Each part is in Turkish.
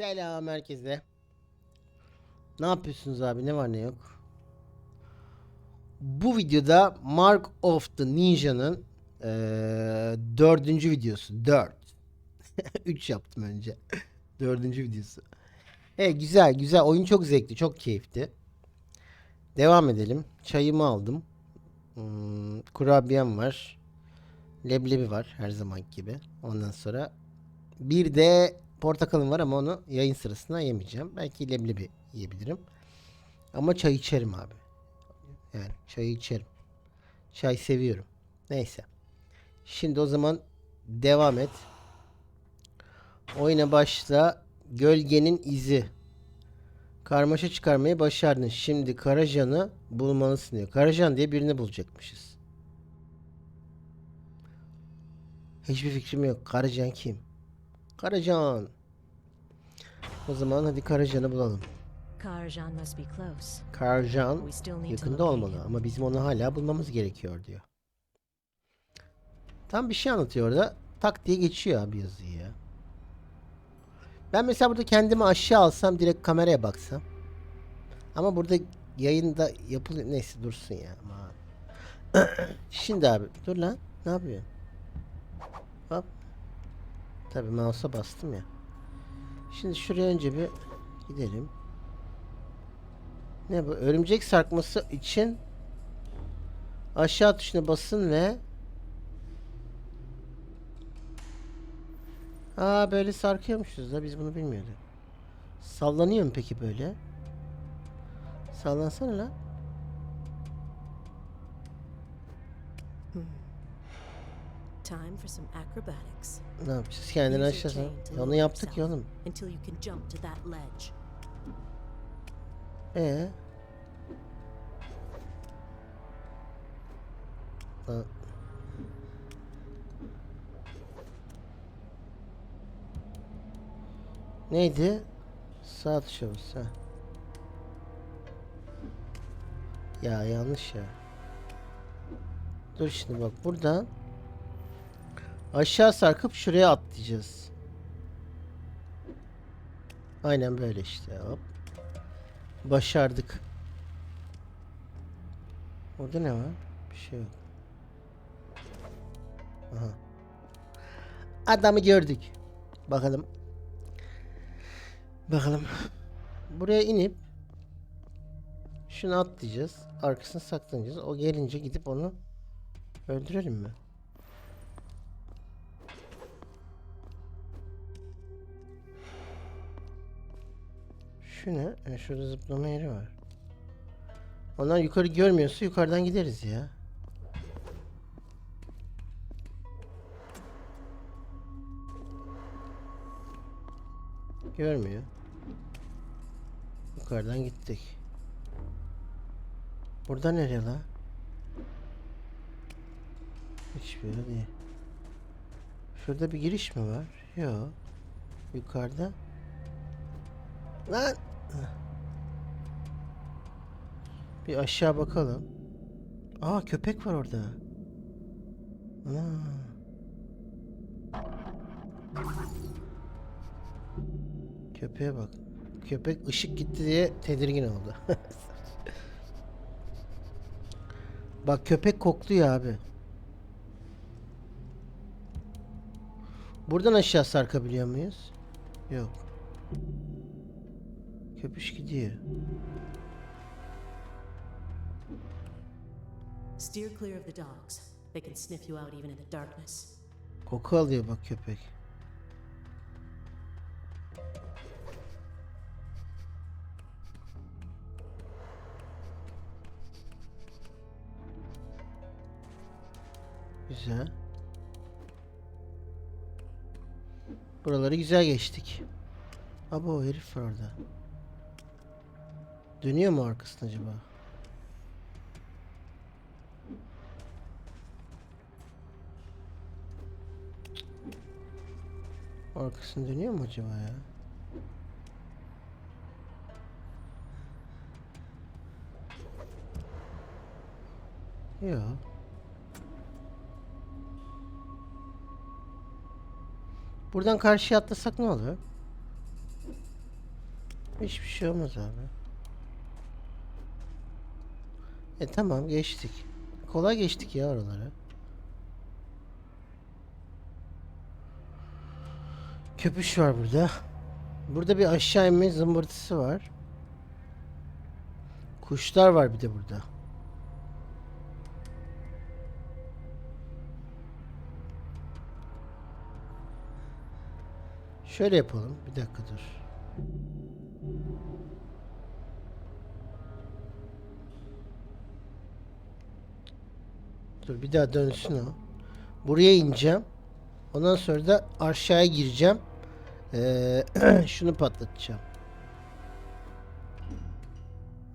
Selam herkese. Ne yapıyorsunuz abi? Ne var ne yok? Bu videoda Mark of the Ninja'nın eee, dördüncü videosu. Dört. Üç yaptım önce. dördüncü videosu. Evet güzel güzel. Oyun çok zevkli. Çok keyifli. Devam edelim. Çayımı aldım. Hmm, kurabiyem var. Leblebi var her zaman gibi. Ondan sonra bir de portakalım var ama onu yayın sırasında yemeyeceğim. Belki leblebi yiyebilirim. Ama çay içerim abi. Yani çayı içerim. Çay seviyorum. Neyse. Şimdi o zaman devam et. Oyuna başla. Gölgenin izi. Karmaşa çıkarmayı başardın. Şimdi Karajan'ı bulmalısın diyor. Karajan diye birini bulacakmışız. Hiçbir fikrim yok. Karacan kim? Karacan. O zaman hadi Karacan'ı bulalım. Karajan yakında olmalı ama bizim onu hala bulmamız gerekiyor diyor. Tam bir şey anlatıyor orada. Tak diye geçiyor abi yazıyı ya. Ben mesela burada kendimi aşağı alsam direkt kameraya baksam. Ama burada yayında yapılıyor. Neyse dursun ya. Şimdi abi dur lan. Ne yapıyorsun? Hop. Tabii mouse'a bastım ya. Şimdi şuraya önce bir gidelim. Ne bu? Örümcek sarkması için aşağı tuşuna basın ve Aa böyle sarkıyormuşuz da biz bunu bilmiyorduk. Sallanıyor mu peki böyle? Sallansana lan. Time for some acrobatics. Ne yapacağız? Kendini Use your aşağı. chain to Ya onu yaptık ya oğlum. Until you can jump to that ledge. Ee? Lan. Neydi? Tuşa bas ha. Ya yanlış ya. Dur şimdi bak buradan aşağı sarkıp şuraya atlayacağız. Aynen böyle işte hop. Başardık. Orada ne var? Bir şey yok. Aha. Adamı gördük. Bakalım. Bakalım. Buraya inip şunu atlayacağız. Arkasına saklanacağız. O gelince gidip onu öldürelim mi? Şu ne? E, şurada zıplama yeri var. Onlar yukarı görmüyorsa yukarıdan gideriz ya. Görmüyor. Yukarıdan gittik. Burada nereye la? Hiçbir yere değil. Şurada bir giriş mi var? Yok. Yukarıda. Lan! Bir aşağı bakalım. Aa köpek var orada. Ana. Köpeğe bak. Köpek ışık gitti diye tedirgin oldu. bak köpek kokluyor abi. Buradan aşağı sarkabiliyor muyuz? Yok. Köpüş gidiyor. Steer clear of the dogs. They can sniff you out even in the darkness. Koku alıyor bak köpek. Güzel. Buraları güzel geçtik. Abo herif var orada. Dönüyor mu arkasına acaba? Arkasını dönüyor mu acaba ya? Yok. Buradan karşıya atlasak ne olur? Hiçbir şey olmaz abi. E tamam geçtik. Kolay geçtik ya oraları. Köpüş var burada. Burada bir aşağı inme zımbırtısı var. Kuşlar var bir de burada. Şöyle yapalım. Bir dakika dur. Dur bir daha dönsün o. Buraya ineceğim. Ondan sonra da aşağıya gireceğim. Ee, şunu patlatacağım.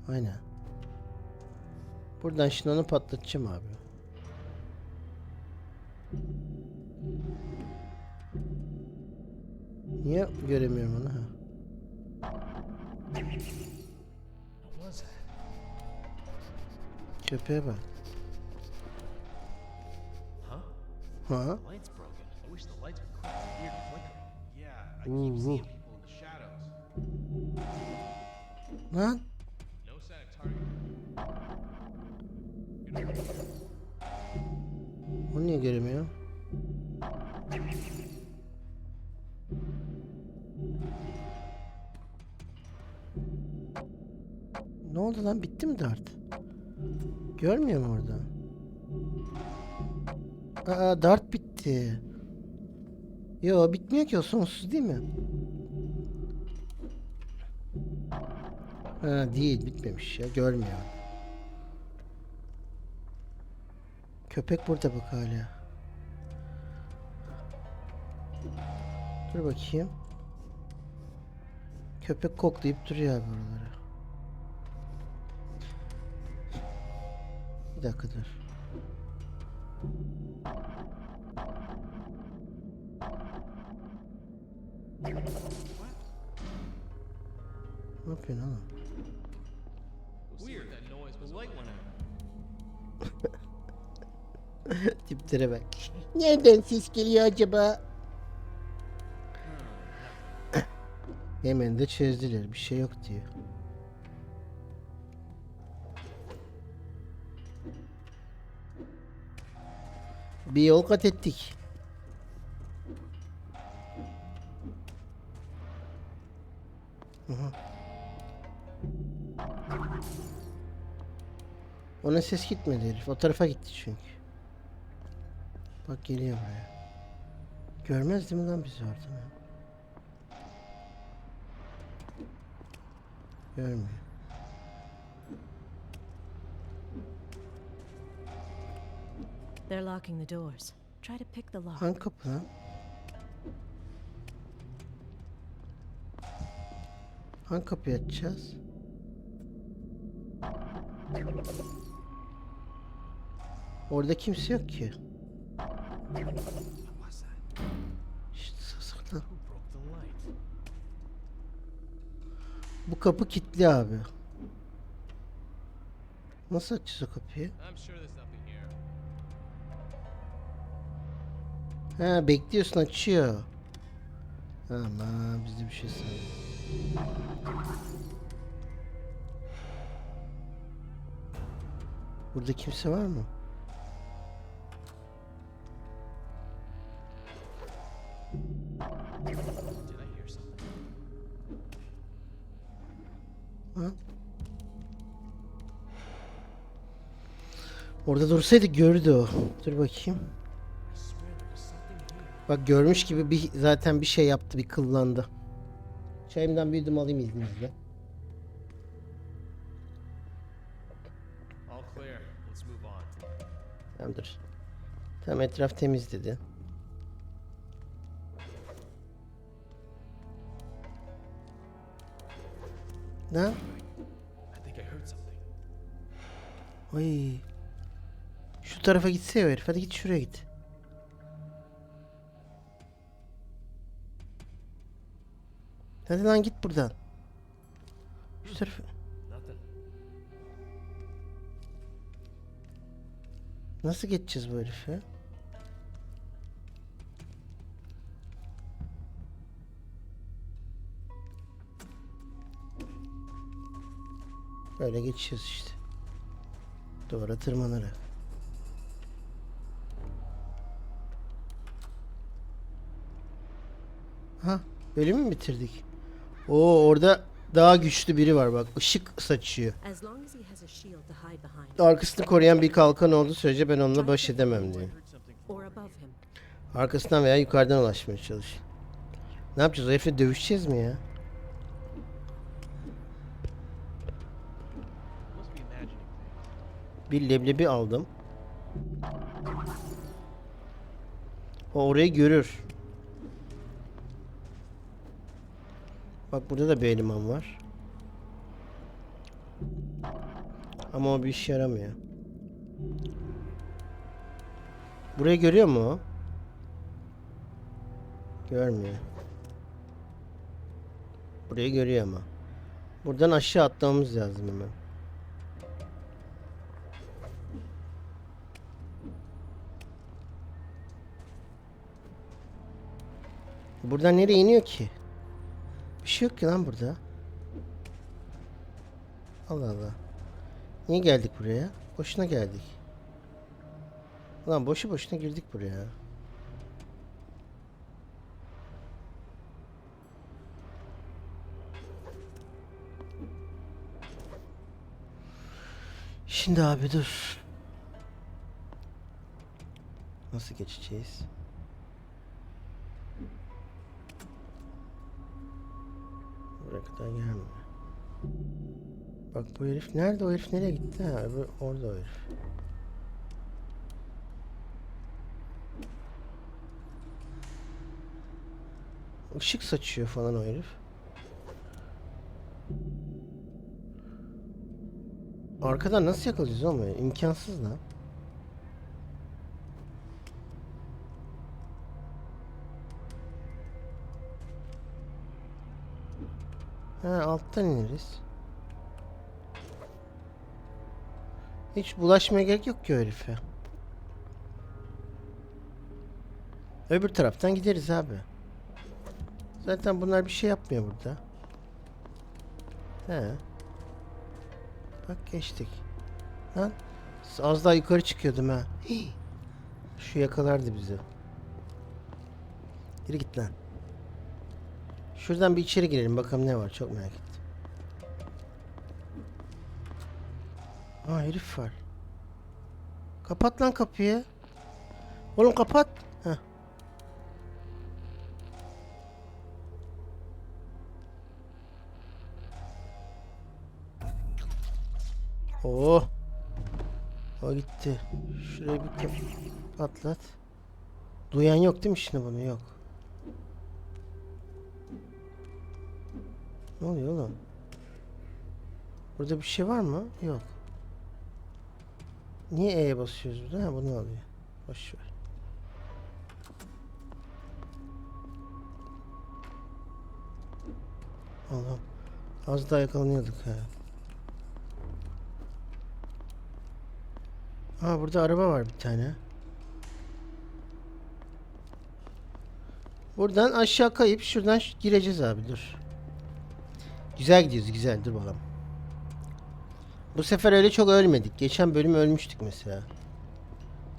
Aynen. Buradan şimdi onu patlatacağım abi. Niye göremiyorum onu? Ha. Köpeğe bak. Ha? Light's broken. I wish the lights would quit that weird flickering. Yeah, I Ooh, keep seeing ooh. people in the shadows. Lan No sign of target. onu niye göremiyorum? Ne oldu lan? Bitti mi dart? Görmüyor mu orada? Aa dart bitti. Yo bitmiyor ki o sonsuz değil mi? Ha değil bitmemiş ya görmüyor. Köpek burada bak hala. Dur bakayım. Köpek koklayıp duruyor abi oraları. Bir dakika dur. Ne yapıyorsun oğlum? Weird that noise, but light went out. Tiplere bak. Nereden ses geliyor acaba? Hemen de çözdüler. Bir şey yok diyor. Bir yol kat ettik. Ona ses gitmedi herif. O tarafa gitti çünkü. Bak geliyor buraya. Görmez değil mi lan bizi orada? Görmüyor. They're locking the doors. Try to pick the lock. Hangi kapı lan? Hangi kapıyı açacağız? Orada kimse yok ki. İşte light? Bu kapı kilitli abi. Nasıl açacağız o kapıyı? Ha bekliyorsun açıyor. Ama bizde bir şey sanıyor. Burada kimse var mı? Orada dursaydı gördü o. Dur bakayım. Bak görmüş gibi bir zaten bir şey yaptı, bir kıllandı. Çayımdan bir yudum alayım izninizle. All clear. Let's move on. Tamam dur. Tamam etraf temiz dedi. Ne? Ay. Tarafa gitse ya o herif. Hadi git şuraya git. Hadi lan git buradan. Şu tarafa. Nasıl geçeceğiz bu herife? Böyle geçiyoruz işte. Duvara tırmanarak. Bölümü mü bitirdik? Oo orada daha güçlü biri var bak. ışık saçıyor. Arkasını koruyan bir kalkan olduğu sürece ben onunla baş edemem diyor. Arkasından veya yukarıdan ulaşmaya çalış. Ne yapacağız? O herifle dövüşeceğiz mi ya? Bir leblebi aldım. O orayı görür. Bak burada da bir eleman var. Ama o bir işe yaramıyor. Burayı görüyor mu o? Görmüyor. Burayı görüyor ama. Buradan aşağı atlamamız lazım hemen. Buradan nereye iniyor ki? Bir şey yok ki lan burada. Allah Allah. Niye geldik buraya? Boşuna geldik. Ulan boşu boşuna girdik buraya. Şimdi abi dur. Nasıl geçeceğiz? Buraya kadar gelme. Bak bu herif nerede? O herif nereye gitti? Ha, öbür- orada o herif. Işık saçıyor falan o herif. Arkadan nasıl yakalayacağız oğlum? İmkansız lan. Ha alttan ineriz. Hiç bulaşmaya gerek yok ki o herife. Öbür taraftan gideriz abi. Zaten bunlar bir şey yapmıyor burada. He. Bak geçtik. Lan az daha yukarı çıkıyordum ha. Şu yakalardı bizi. Yürü git lan. Şuradan bir içeri girelim bakalım ne var çok merak ettim. Aa herif var. Kapat lan kapıyı. Oğlum kapat. Heh. Oh. O gitti. Şurayı bir kap patlat. Duyan yok değil mi şimdi bunu? Yok. Ne oluyor oğlum? Burada bir şey var mı? Yok. Niye E'ye basıyoruz burada? Ha bunu alıyor. Boş ver. Allah'ım. Az daha yakalanıyorduk ha. Aa burada araba var bir tane. Buradan aşağı kayıp şuradan gireceğiz abi dur. Güzel gidiyoruz güzel dur bakalım. Bu sefer öyle çok ölmedik. Geçen bölüm ölmüştük mesela.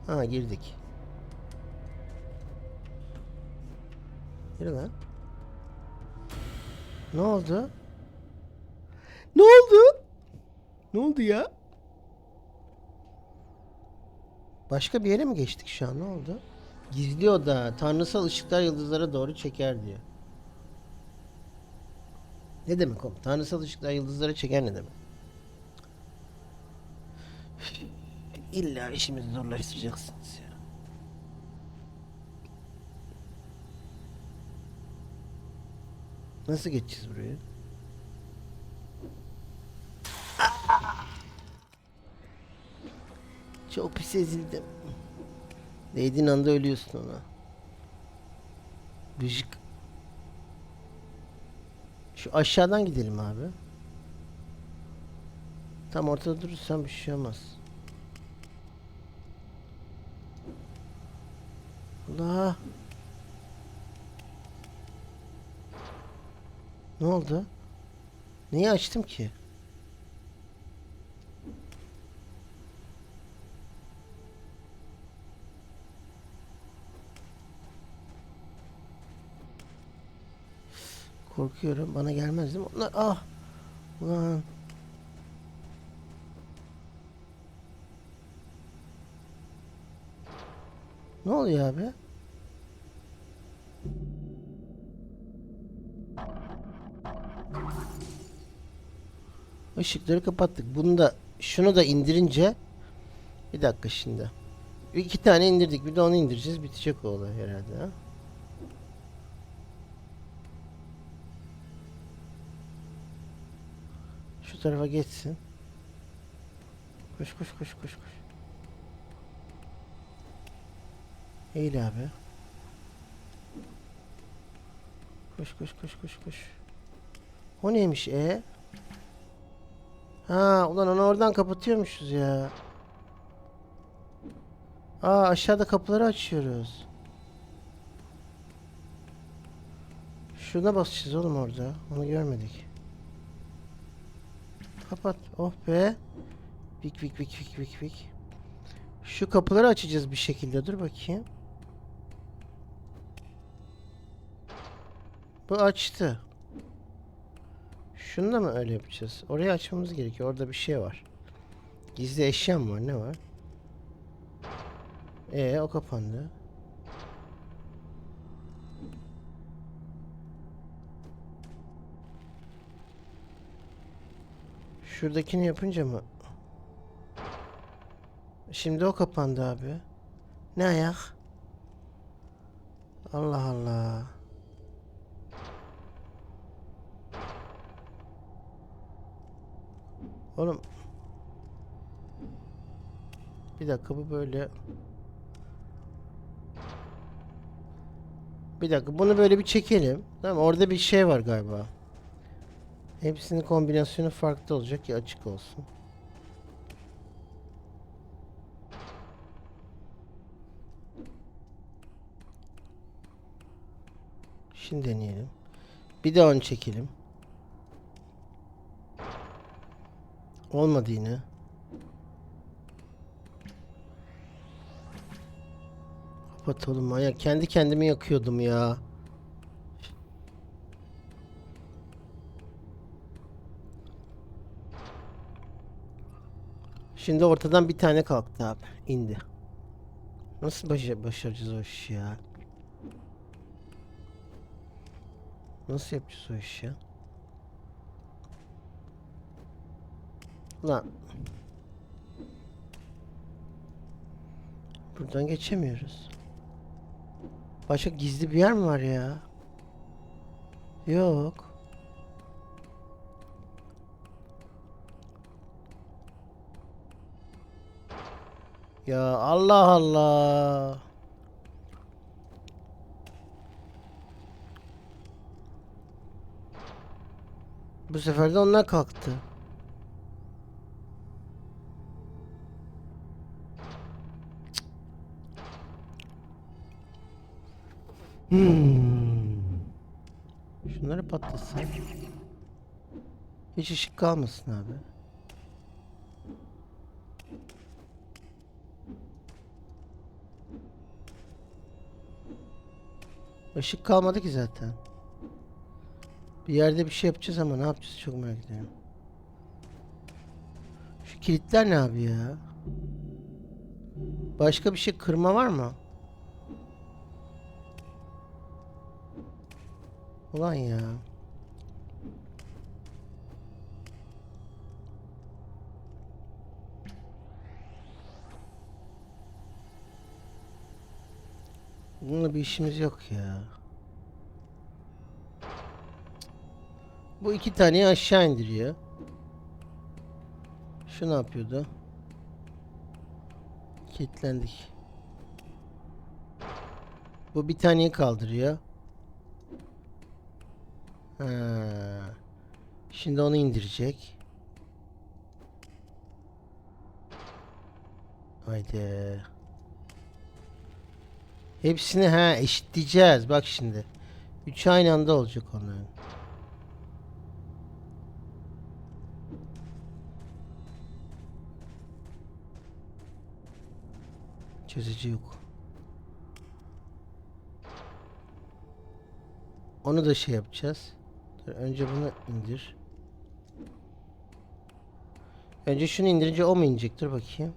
Ha girdik. Yürü lan. Ne oldu? Ne oldu? Ne oldu ya? Başka bir yere mi geçtik şu an? Ne oldu? Gizli oda. Tanrısal ışıklar yıldızlara doğru çeker diyor. Ne demek o? Tanrısal ışıklar yıldızlara çeker ne demek? İlla işimizi zorlaştıracaksınız ya. Nasıl geçeceğiz buraya? Çok pis ezildim. Değdiğin anda ölüyorsun ona. Bıcık. Şu aşağıdan gidelim abi. Tam ortada durursan bir şey olmaz. Allah. Ne oldu? Neyi açtım ki? Korkuyorum. Bana gelmez değil mi? Onlar ah. Ulan. Ne oluyor abi? Işıkları kapattık. Bunu da şunu da indirince bir dakika şimdi. İki tane indirdik. Bir de onu indireceğiz. Bitecek o olay herhalde. Ha? Şu tarafa geçsin. Koş koş koş koş koş. Eğil abi. Koş koş koş koş koş. O neymiş e? Ha ulan onu oradan kapatıyormuşuz ya. Aa aşağıda kapıları açıyoruz. Şuna basacağız oğlum orada. Onu görmedik. Kapat. Oh be. Vik vik vik vik vik vik. Şu kapıları açacağız bir şekilde. Dur bakayım. Bu açtı. Şunu da mı öyle yapacağız? Orayı açmamız gerekiyor. Orada bir şey var. Gizli eşya mı var? Ne var? Ee o kapandı. Şuradakini yapınca mı? Şimdi o kapandı abi. Ne ayak? Allah Allah. Oğlum. Bir dakika bu böyle. Bir dakika bunu böyle bir çekelim. Tamam orada bir şey var galiba. Hepsinin kombinasyonu farklı olacak ki açık olsun. Şimdi deneyelim. Bir de onu çekelim. Olmadı yine. Kapat oğlum manyak. Kendi kendimi yakıyordum ya. Şimdi ortadan bir tane kalktı abi. indi. Nasıl başa başaracağız o işi ya? Nasıl yapacağız o işi ya? Lan. Buradan geçemiyoruz. Başka gizli bir yer mi var ya? Yok. Ya Allah Allah. Bu sefer de onlar kalktı. Hmm. Şunları patlatsam. Hiç ışık kalmasın abi. Işık kalmadı ki zaten. Bir yerde bir şey yapacağız ama ne yapacağız çok merak ediyorum. Şu kilitler ne abi ya? Başka bir şey kırma var mı? Ulan ya. Bununla bir işimiz yok ya. Bu iki taneyi aşağı indiriyor. Şu ne yapıyordu? Kilitlendik. Bu bir taneyi kaldırıyor. Ha. Şimdi onu indirecek. Haydi. Hepsini ha eşitleyeceğiz. Bak şimdi. Üç aynı anda olacak onların. Çözücü yok. Onu da şey yapacağız. Dur, Önce bunu indir. Önce şunu indirince o mu inecek? Dur bakayım.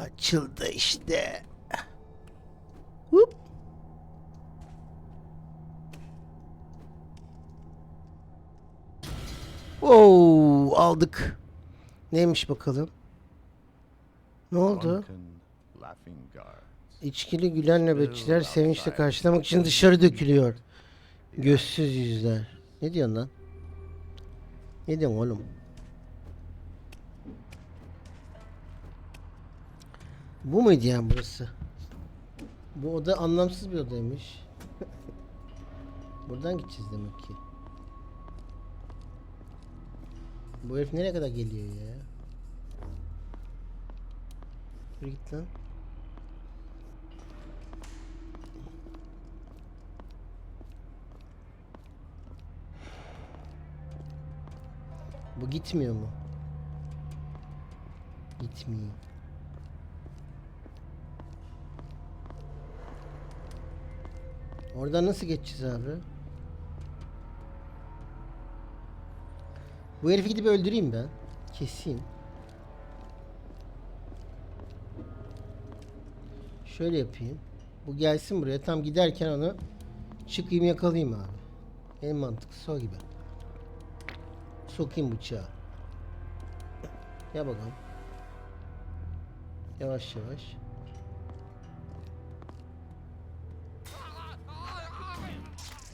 Açıldı işte. Hop. Oo, aldık. Neymiş bakalım? Ne oldu? İçkili gülen nöbetçiler sevinçle karşılamak için dışarı dökülüyor. Gözsüz yüzler. Ne diyorsun lan? Ne diyorsun oğlum? Bu muydu yani burası? Bu oda anlamsız bir odaymış. Buradan gideceğiz demek ki. Bu herif nereye kadar geliyor ya? Yürü git lan. Bu gitmiyor mu? Gitmiyor. Oradan nasıl geçeceğiz abi? Bu herifi gidip öldüreyim ben. Keseyim. Şöyle yapayım. Bu gelsin buraya. Tam giderken onu çıkayım yakalayayım abi. En mantıklısı o gibi. Sokayım bıçağı. Ya bakalım. Yavaş yavaş.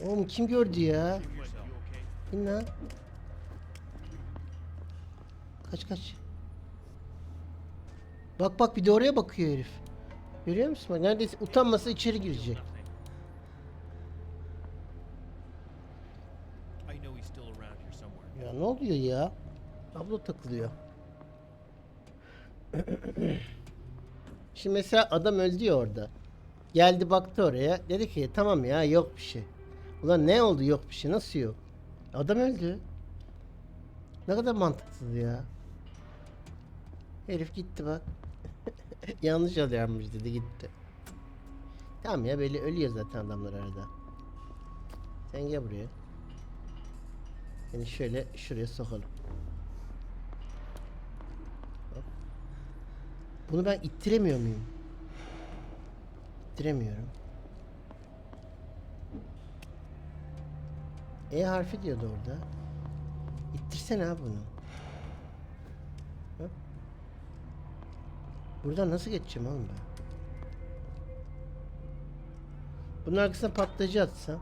Oğlum kim gördü ya? İn lan. Kaç kaç. Bak bak bir de oraya bakıyor herif. Görüyor musun? Bak neredeyse utanmasa içeri girecek. Ya ne oluyor ya? Ablo takılıyor. Şimdi mesela adam öldü ya orada. Geldi baktı oraya. Dedi ki tamam ya yok bir şey. Ulan ne oldu yok bir şey nasıl yok? Adam öldü. Ne kadar mantıksız ya. Herif gitti bak. Yanlış alıyormuş dedi gitti. Tamam ya böyle ölüyor zaten adamlar arada. Sen gel buraya. Seni şöyle şuraya sokalım. Bunu ben ittiremiyor muyum? İttiremiyorum. E harfi diyordu orada. İttirsene ha bunu. Hop. Buradan nasıl geçeceğim oğlum ben? Bunun arkasına patlayıcı atsam.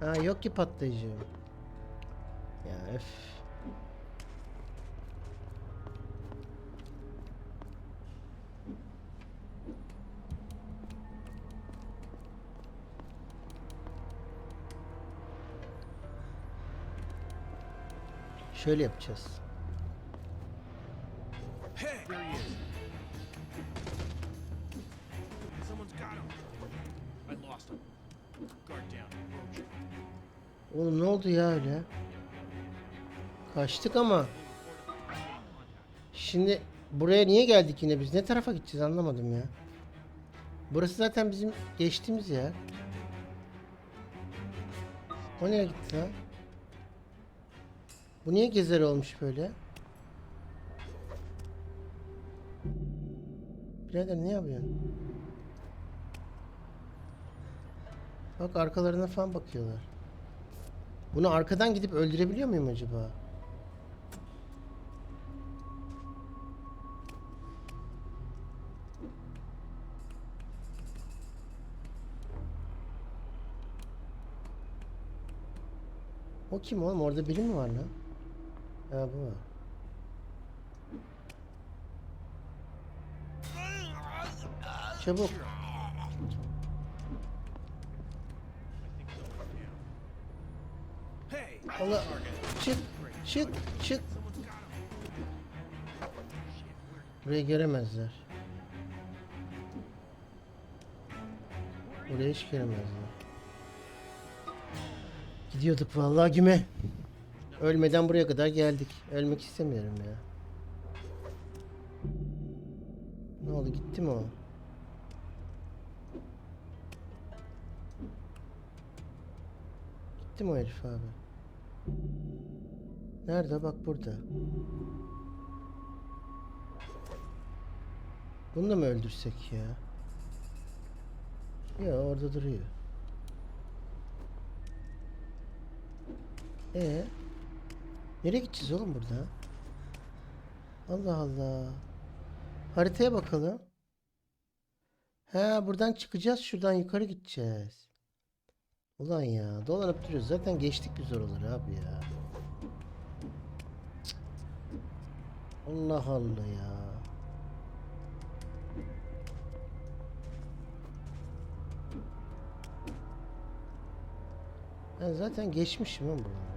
Ha yok ki patlayıcı. Ya öf. Guard down. Oğlum ne oldu ya öyle? Kaçtık ama. Şimdi buraya niye geldik yine biz? Ne tarafa gideceğiz anlamadım ya. Burası zaten bizim geçtiğimiz yer. O nereye gitti lan? Bu niye gezer olmuş böyle? Birader ne yapıyorsun? Bak arkalarına falan bakıyorlar. Bunu arkadan gidip öldürebiliyor muyum acaba? O kim oğlum? Orada biri mi var lan? Ha bu var. Çabuk. Allah. Çık. Çık. Çık. Burayı göremezler. Burayı hiç göremezler. Gidiyorduk vallahi güme. Ölmeden buraya kadar geldik. Ölmek istemiyorum ya. Ne oldu gitti mi o? Gitti mi o herif abi? Nerede? Bak burada. Bunu da mı öldürsek ya? Ya orada duruyor. Eee? Nereye gideceğiz oğlum burada? Allah Allah. Haritaya bakalım. Ha buradan çıkacağız. Şuradan yukarı gideceğiz. Ulan ya dolanıp duruyoruz. Zaten geçtik biz oraları abi ya. Allah Allah ya. Ben zaten geçmişim lan buraları.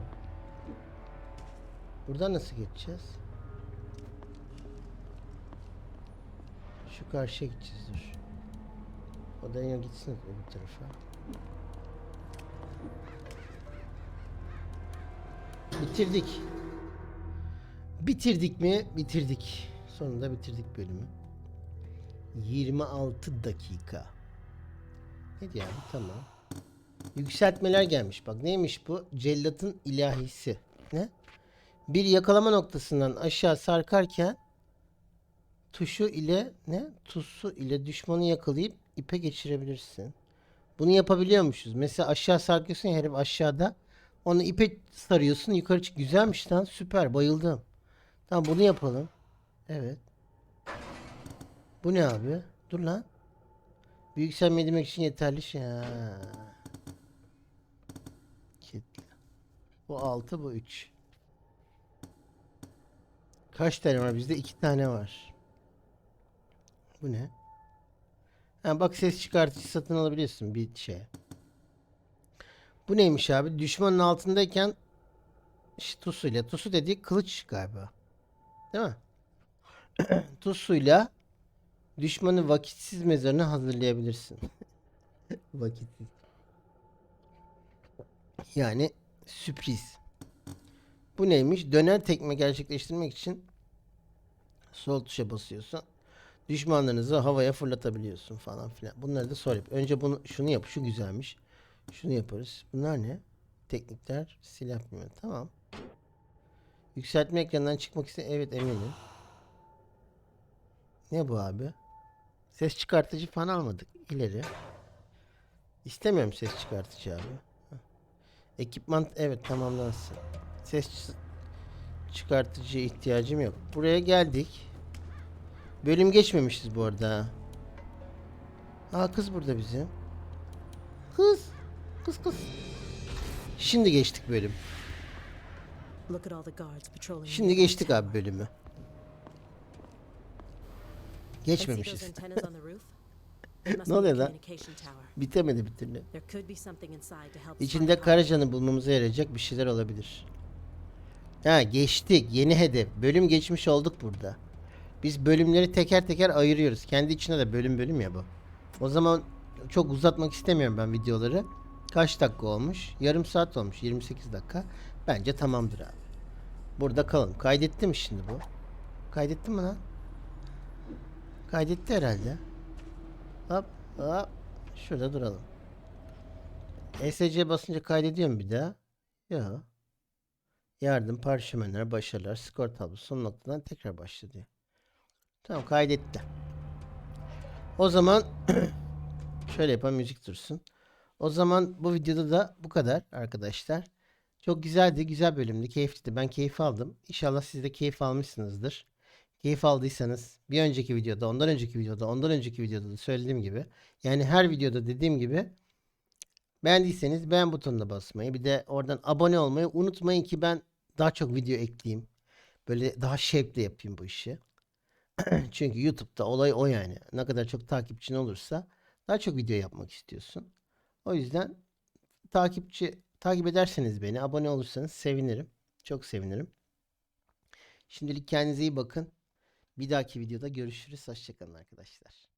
Buradan nasıl geçeceğiz? Şu karşıya gideceğiz dur. O da yine gitsin öbür tarafa. Bitirdik. Bitirdik mi? Bitirdik. Sonunda bitirdik bölümü. 26 dakika. Ne diyor? Tamam. Yükseltmeler gelmiş. Bak neymiş bu? Cellatın ilahisi. Ne? Bir yakalama noktasından aşağı sarkarken tuşu ile ne? Tuşu ile düşmanı yakalayıp ipe geçirebilirsin. Bunu yapabiliyormuşuz. Mesela aşağı sarkıyorsun ya herif aşağıda. Onu ipe sarıyorsun yukarı çık. Güzelmiş lan süper bayıldım. Tamam bunu yapalım. Evet. Bu ne abi? Dur lan. Bir yükselme edilmek için yeterli şey. Ha. Bu 6 bu 3. Kaç tane var bizde? 2 tane var. Bu ne? Ha bak ses çıkartıcı satın alabiliyorsun bir şey. Bu neymiş abi? Düşmanın altındayken tusuyla. Tusu dediği kılıç galiba. Değil mi? Tusuyla düşmanı vakitsiz mezarına hazırlayabilirsin. vakitsiz. Yani sürpriz. Bu neymiş? Döner tekme gerçekleştirmek için sol tuşa basıyorsun. Düşmanlarınızı havaya fırlatabiliyorsun falan filan. Bunları da sonra. Önce bunu şunu yap. Şu güzelmiş. Şunu yaparız. Bunlar ne? Teknikler silah bilmem. Tamam. Yükseltme ekranından çıkmak iste. Evet eminim. Ne bu abi? Ses çıkartıcı falan almadık. İleri. İstemiyorum ses çıkartıcı abi. Ekipman evet tamamlansın. Ses çı- çıkartıcıya ihtiyacım yok. Buraya geldik. Bölüm geçmemişiz bu arada. Aa kız burada bizim. Kız. Kız kız. Şimdi geçtik bölüm. Şimdi geçtik abi bölümü. Geçmemişiz. Ne oluyor lan? Bitemedi bir türlü. İçinde Karacan'ı bulmamıza yarayacak bir şeyler olabilir. Ha geçtik. Yeni hedef. Bölüm geçmiş olduk burada. Biz bölümleri teker teker ayırıyoruz. Kendi içinde de bölüm bölüm ya bu. O zaman çok uzatmak istemiyorum ben videoları. Kaç dakika olmuş? Yarım saat olmuş. 28 dakika. Bence tamamdır abi. Burada kalalım. Kaydetti mi şimdi bu? Kaydetti mi lan? Kaydetti herhalde. Hop hop. Şurada duralım. ESC basınca kaydediyor mu bir daha? Yok. Yardım, parşömenler, başarılar, skor tablosu son noktadan tekrar başla diyor. Tamam kaydetti. O zaman şöyle yapalım müzik dursun. O zaman bu videoda da bu kadar arkadaşlar. Çok güzeldi, güzel bölümdü, keyifliydi. Ben keyif aldım. İnşallah siz de keyif almışsınızdır. Keyif aldıysanız bir önceki videoda, ondan önceki videoda, ondan önceki videoda da söylediğim gibi yani her videoda dediğim gibi Beğendiyseniz beğen butonuna basmayı bir de oradan abone olmayı unutmayın ki ben daha çok video ekleyeyim. Böyle daha şevkle yapayım bu işi. Çünkü YouTube'da olay o yani. Ne kadar çok takipçin olursa daha çok video yapmak istiyorsun. O yüzden takipçi takip ederseniz beni, abone olursanız sevinirim. Çok sevinirim. Şimdilik kendinize iyi bakın. Bir dahaki videoda görüşürüz. Hoşçakalın arkadaşlar.